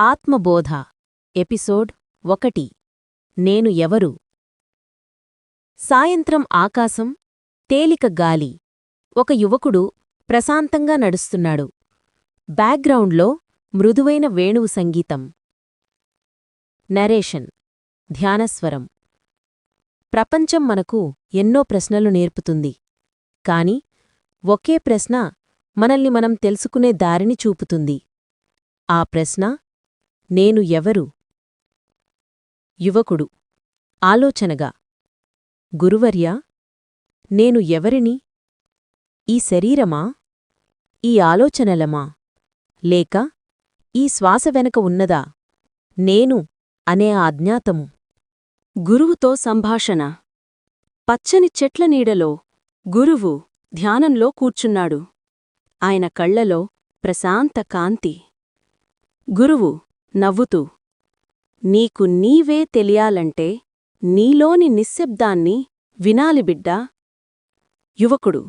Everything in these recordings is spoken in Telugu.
ఆత్మబోధ ఎపిసోడ్ ఒకటి. నేను ఎవరు? సాయంత్రం ఆకాశం తేలిక గాలి. ఒక యువకుడు ప్రశాంతంగా నడుస్తున్నాడు. బ్యాక్గ్రౌండ్లో మృదువైన వేణువు సంగీతం. నరేషన్ ధ్యానస్వరం. ప్రపంచం మనకు ఎన్నో ప్రశ్నలు నేర్పుతుంది. కాని ఒకే ప్రశ్న మనల్ని మనం తెలుసుకునే దారిని చూపుతుంది. ఆ ప్రశ్న నేను ఎవరు? యువకుడు. ఆలోచనగా గురువర్యా నేను ఎవరిని? ఈ శరీరమా? ఈ ఆలోచనలమా? లేక ఈ శ్వాస వెనక ఉన్నదా? నేను అనే అజ్ఞాతము. గురువుతో సంభాషణ. పచ్చని చెట్ల నీడలో గురువు ధ్యానంలో కూర్చున్నాడు. ఆయన కళ్ళలో ప్రశాంత కాంతి. గురువు నవ్వుతూ నీకు నీవే తెలియాలంటే నీలోని నిశ్శబ్దాన్ని వినాలి బిడ్డా. యువకుడు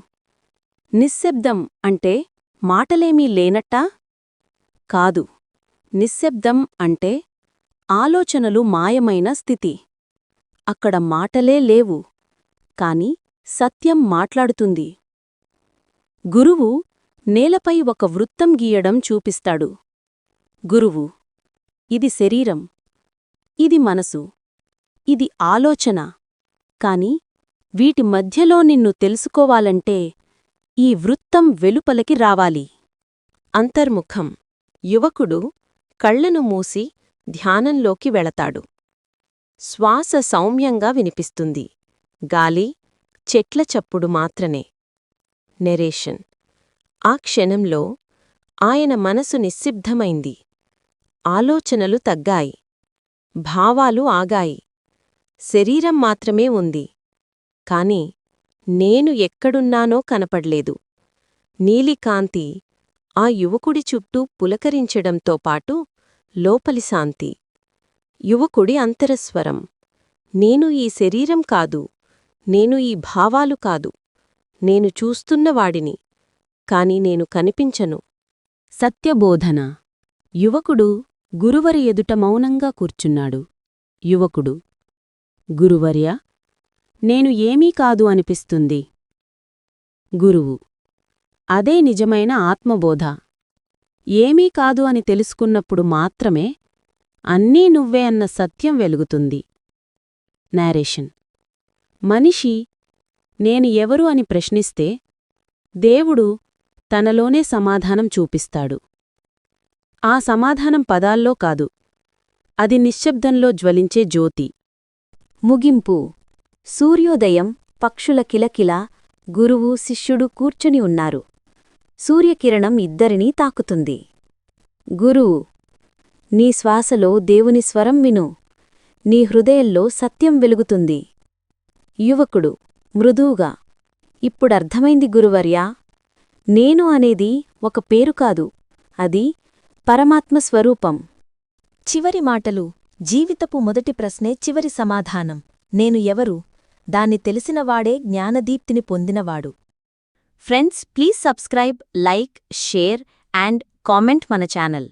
నిశ్శబ్దం అంటే మాటలేమీ లేనట్టా? కాదు నిశ్శబ్దం అంటే ఆలోచనలు మాయమైన స్థితి. అక్కడ మాటలే లేవు కాని సత్యం మాట్లాడుతుంది. గురువు నేలపై ఒక వృత్తం గీయడం చూపిస్తాడు. గురువు ఇది శరీరం. ఇది మనసు. ఇది ఆలోచన. కాని వీటి మధ్యలో నిన్ను తెలుసుకోవాలంటే ఈ వృత్తం వెలుపలకి రావాలి. అంతర్ముఖం. యువకుడు కళ్ళను మూసి ధ్యానంలోకి వెళతాడు. శ్వాస సౌమ్యంగా వినిపిస్తుంది. గాలి చెట్ల చప్పుడు మాత్రమే. నెరేషన్. ఆ క్షణంలో ఆయన మనసు నిశ్శబ్దమైంది. ఆలోచనలు తగ్గాయి. భావాలు ఆగాయి. శరీరం మాత్రమే ఉంది. కాని నేను ఎక్కడున్నానో కనపడ్లేదు. నీలికాంతి ఆ యువకుడి చుట్టూ పులకరించడంతో పాటు లోపలి శాంతి. యువకుడి అంతరస్వరం. నేను ఈ శరీరం కాదు. నేను ఈ భావాలు కాదు. నేను చూస్తున్నవాడిని కాని నేను కనిపించను. సత్యబోధన. యువకుడు గురువరి ఎదుట మౌనంగా కూర్చున్నాడు. యువకుడు గురువర్య నేను ఏమీ కాదు అనిపిస్తుంది. గురువు అదే నిజమైన ఆత్మబోధ. ఏమీ కాదు అని తెలుసుకున్నప్పుడు మాత్రమే అన్నీ నువ్వే అన్న సత్యం వెలుగుతుంది. నేరేషన్ మనిషి నేను ఎవరు అని ప్రశ్నిస్తే దేవుడు తనలోనే సమాధానం చూపిస్తాడు. ఆ సమాధానం పదాల్లో కాదు. అది నిశ్శబ్దంలో జ్వలించే జ్యోతి. ముగింపు. సూర్యోదయం పక్షుల కిలకిల గురువు శిష్యుడు కూర్చుని ఉన్నారు. సూర్యకిరణం ఇద్దరినీ తాకుతుంది. గురువు నీ శ్వాసలో దేవుని స్వరం విను. నీ హృదయంలో సత్యం వెలుగుతుంది. యువకుడు. మృదువుగా. ఇప్పుడర్థమైంది గురువర్యా. నేను అనేది ఒక పేరు కాదు. అది పరమాత్మ స్వరూపం. చివరి మాటలు జీవితపు మొదటి ప్రశ్నే చివరి సమాధానం. నేను ఎవరు? దాన్ని తెలిసినవాడే జ్ఞానదీప్తిని పొందినవాడు. Friends please subscribe like share and comment మన ఛానల్.